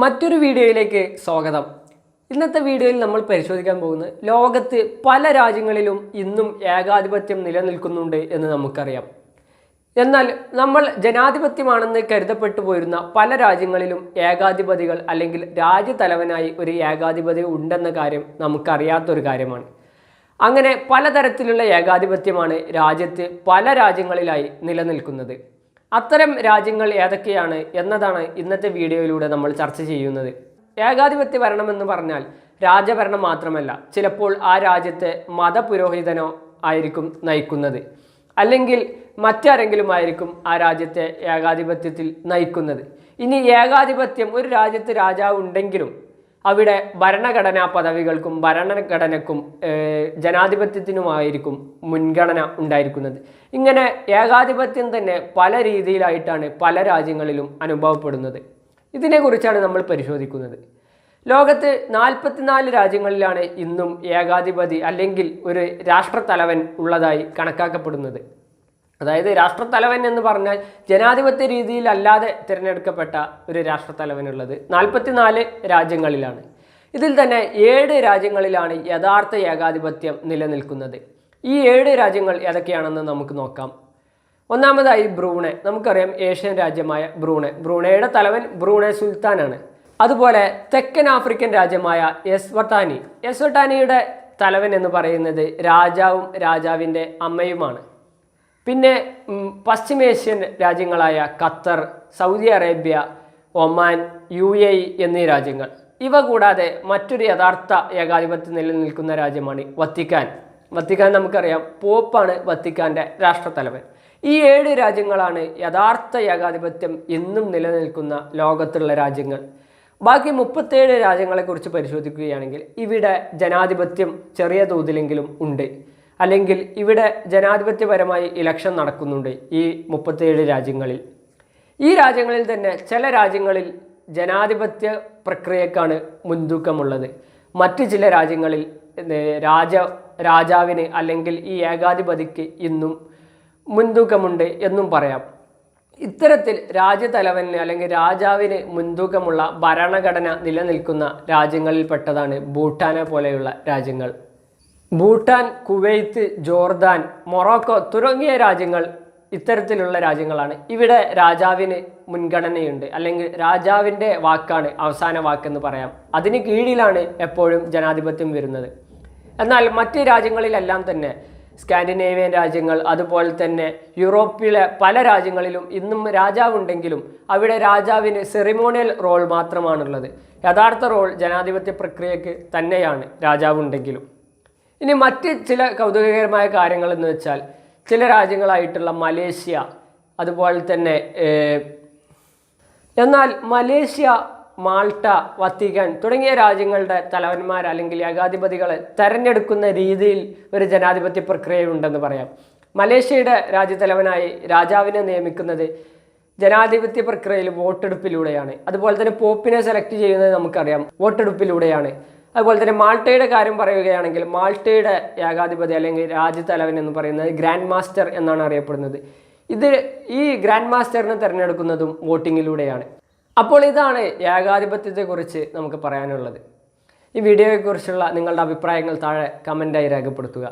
മറ്റൊരു വീഡിയോയിലേക്ക് സ്വാഗതം. ഇന്നത്തെ വീഡിയോയിൽ നമ്മൾ പരിശോധിക്കാൻ പോകുന്നത് ലോകത്ത് പല രാജ്യങ്ങളിലും ഇന്നും ഏകാധിപത്യം നിലനിൽക്കുന്നുണ്ട് എന്ന് നമുക്കറിയാം. എന്നാൽ നമ്മൾ ജനാധിപത്യമാണെന്ന് കരുതപ്പെട്ടു പോയിരുന്ന പല രാജ്യങ്ങളിലും ഏകാധിപതികൾ അല്ലെങ്കിൽ രാജ്യതലവനായി ഒരു ഏകാധിപതി ഉണ്ടെന്ന കാര്യം നമുക്കറിയാത്തൊരു കാര്യമാണ്. അങ്ങനെ പലതരത്തിലുള്ള ഏകാധിപത്യമാണ് രാജ്യത്ത് പല രാജ്യങ്ങളിലായി നിലനിൽക്കുന്നത്. അത്തരം രാജ്യങ്ങൾ ഏതൊക്കെയാണ് എന്നതാണ് ഇന്നത്തെ വീഡിയോയിലൂടെ നമ്മൾ ചർച്ച ചെയ്യുന്നത്. ഏകാധിപത്യ ഭരണം എന്ന് പറഞ്ഞാൽ രാജഭരണം മാത്രമല്ല ചിലപ്പോൾ ആ രാജ്യത്തെ മതപുരോഹിതനോ ആയിരിക്കും നയിക്കുന്നത്. അല്ലെങ്കിൽ മറ്റാരെങ്കിലും ആയിരിക്കും ആ രാജ്യത്തെ ഏകാധിപത്യത്തിൽ നയിക്കുന്നത്. ഇനി ഏകാധിപത്യം ഒരു രാജ്യത്ത് രാജാവ് ഉണ്ടെങ്കിലും അവിടെ ഭരണഘടനാ പദവികൾക്കും ഭരണഘടനക്കും ജനാധിപത്യത്തിനുമായിരിക്കും മുൻഗണന ഉണ്ടായിരിക്കുന്നത്. ഇങ്ങനെ ഏകാധിപത്യം തന്നെ പല രീതിയിലായിട്ടാണ് പല രാജ്യങ്ങളിലും അനുഭവപ്പെടുന്നത്. ഇതിനെക്കുറിച്ചാണ് നമ്മൾ പരിശോധിക്കുന്നത്. ലോകത്ത് നാൽപ്പത്തിനാല് രാജ്യങ്ങളിലാണ് ഇന്നും ഏകാധിപതി അല്ലെങ്കിൽ ഒരു രാഷ്ട്രത്തലവൻ ഉള്ളതായി കണക്കാക്കപ്പെടുന്നത്. അതായത് രാഷ്ട്രത്തലവൻ എന്ന് പറഞ്ഞാൽ ജനാധിപത്യ രീതിയിൽ അല്ലാതെ തിരഞ്ഞെടുക്കപ്പെട്ട ഒരു രാഷ്ട്രത്തലവനുള്ളത് നാൽപ്പത്തിനാല് രാജ്യങ്ങളിലാണ്. ഇതിൽ തന്നെ ഏഴ് രാജ്യങ്ങളിലാണ് യഥാർത്ഥ ഏകാധിപത്യം നിലനിൽക്കുന്നത്. ഈ ഏഴ് രാജ്യങ്ങൾ ഏതൊക്കെയാണെന്ന് നമുക്ക് നോക്കാം. ഒന്നാമതായി ബ്രൂണെ. നമുക്കറിയാം ഏഷ്യൻ രാജ്യമായ ബ്രൂണെ. ബ്രൂണയുടെ തലവൻ ബ്രൂണെ സുൽത്താനാണ്. അതുപോലെ തെക്കൻ ആഫ്രിക്കൻ രാജ്യമായ എസ്വട്ടാനി. എസ്വട്ടാനിയുടെ തലവൻ എന്ന് പറയുന്നത് രാജാവും രാജാവിന്റെ അമ്മയുമാണ്. പിന്നെ പശ്ചിമേഷ്യൻ രാജ്യങ്ങളായ Qatar Saudi Arabia Oman U A എന്നീ രാജ്യങ്ങൾ. ഇവ കൂടാതെ മറ്റൊരു യഥാർത്ഥ ഏകാധിപത്യം നിലനിൽക്കുന്ന രാജ്യമാണ് വത്തിക്കാൻ. വത്തിക്കാൻ നമുക്കറിയാം പോപ്പാണ് വത്തിക്കാന്റെ രാഷ്ട്രത്തലവൻ. ഈ ഏഴ് രാജ്യങ്ങളാണ് യഥാർത്ഥ ഏകാധിപത്യം എന്നും നിലനിൽക്കുന്ന ലോകത്തുള്ള രാജ്യങ്ങൾ. ബാക്കി മുപ്പത്തേഴ് രാജ്യങ്ങളെക്കുറിച്ച് പരിശോധിക്കുകയാണെങ്കിൽ ഇവിടെ ജനാധിപത്യം ചെറിയ തോതിലെങ്കിലും ഉണ്ട്. അല്ലെങ്കിൽ ഇവിടെ ജനാധിപത്യപരമായി ഇലക്ഷൻ നടക്കുന്നുണ്ട് ഈ മുപ്പത്തേഴ് രാജ്യങ്ങളിൽ. ഈ രാജ്യങ്ങളിൽ തന്നെ ചില രാജ്യങ്ങളിൽ ജനാധിപത്യ പ്രക്രിയക്കാണ് മുൻതൂക്കമുള്ളത്. മറ്റ് ചില രാജ്യങ്ങളിൽ രാജ രാജാവിന് അല്ലെങ്കിൽ ഈ ഏകാധിപതിക്ക് ഇന്നും മുൻതൂക്കമുണ്ട് എന്നും പറയാം. ഇത്തരത്തിൽ രാജ്യതലവന് അല്ലെങ്കിൽ രാജാവിന് മുൻതൂക്കമുള്ള ഭരണഘടന നിലനിൽക്കുന്ന രാജ്യങ്ങളിൽപ്പെട്ടതാണ് ഭൂട്ടാനെ പോലെയുള്ള രാജ്യങ്ങൾ. ഭൂട്ടാൻ കുവൈത്ത് ജോർദാൻ മൊറോക്കോ തുടങ്ങിയ രാജ്യങ്ങൾ ഇത്തരത്തിലുള്ള രാജ്യങ്ങളാണ്. ഇവിടെ രാജാവിന് മുൻഗണനയുണ്ട്. അല്ലെങ്കിൽ രാജാവിന്റെ വാക്കാണ് അവസാന വാക്കെന്ന് പറയാം. അതിന് കീഴിലാണ് എപ്പോഴും ജനാധിപത്യം വരുന്നത്. എന്നാൽ മറ്റ് രാജ്യങ്ങളിലെല്ലാം തന്നെ സ്കാൻഡിനേവിയൻ രാജ്യങ്ങൾ അതുപോലെ തന്നെ യൂറോപ്പിലെ പല രാജ്യങ്ങളിലും ഇന്നും രാജാവുണ്ടെങ്കിലും അവിടെ രാജാവിന് സെറിമോണിയൽ റോൾ മാത്രമാണുള്ളത്. യഥാർത്ഥ റോൾ ജനാധിപത്യ പ്രക്രിയക്ക് തന്നെയാണ് രാജാവുണ്ടെങ്കിലും. ഇനി മറ്റ് ചില കൗതുകകരമായ കാര്യങ്ങൾ എന്ന് വെച്ചാൽ ചില രാജ്യങ്ങളായിട്ടുള്ള മലേഷ്യ അതുപോലെ തന്നെ എന്നാൽ മലേഷ്യ മാൾട്ട വത്തിക്കാൻ തുടങ്ങിയ രാജ്യങ്ങളുടെ തലവന്മാർ അല്ലെങ്കിൽ ഏകാധിപതികളെ തെരഞ്ഞെടുക്കുന്ന രീതിയിൽ ഒരു ജനാധിപത്യ പ്രക്രിയയുണ്ടെന്ന് പറയാം. മലേഷ്യയുടെ രാജ്യത്തലവനായി രാജാവിനെ നിയമിക്കുന്നത് ജനാധിപത്യ പ്രക്രിയയിൽ വോട്ടെടുപ്പിലൂടെയാണ്. അതുപോലെ തന്നെ പോപ്പിനെ സെലക്ട് ചെയ്യുന്നത് നമുക്കറിയാം വോട്ടെടുപ്പിലൂടെയാണ്. അതുപോലെ തന്നെ മാൾട്ടയുടെ കാര്യം പറയുകയാണെങ്കിൽ മാൾട്ടയുടെ ഏകാധിപതി അല്ലെങ്കിൽ രാജ്യത്തലവൻ എന്ന് പറയുന്നത് ഗ്രാൻഡ് മാസ്റ്റർ എന്നാണ് അറിയപ്പെടുന്നത്. ഇത് ഈ ഗ്രാൻഡ് മാസ്റ്ററിനെ തിരഞ്ഞെടുക്കുന്നതും വോട്ടിങ്ങിലൂടെയാണ്. അപ്പോൾ ഇതാണ് ഏകാധിപത്യത്തെക്കുറിച്ച് നമുക്ക് പറയാനുള്ളത്. ഈ വീഡിയോയെക്കുറിച്ചുള്ള നിങ്ങളുടെ അഭിപ്രായങ്ങൾ താഴെ കമന്റായി രേഖപ്പെടുത്തുക.